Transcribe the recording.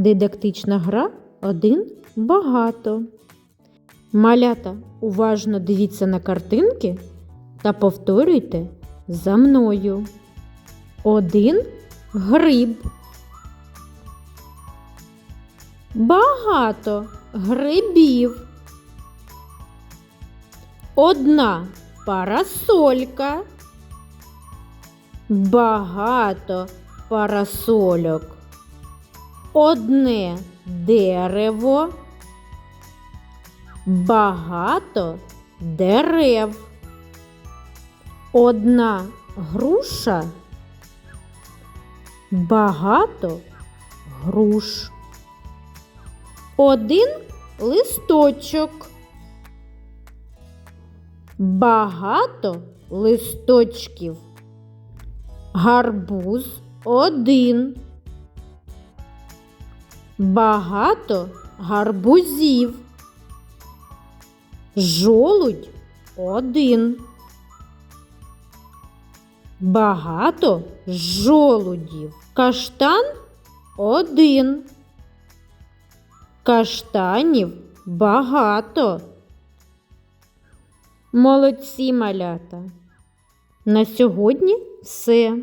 Дидактична гра один багато. Малята, уважно дивіться на картинки та повторюйте за мною. Один гриб. Багато грибів. Одна парасолька. Багато парасольок. Одне дерево. Багато дерев. Одна груша. Багато груш. Один листочок. Багато листочків. Гарбуз один. Багато гарбузів. Жолудь один. Багато жолудів. Каштан один. Каштанів багато. Молодці малята. На сьогодні все.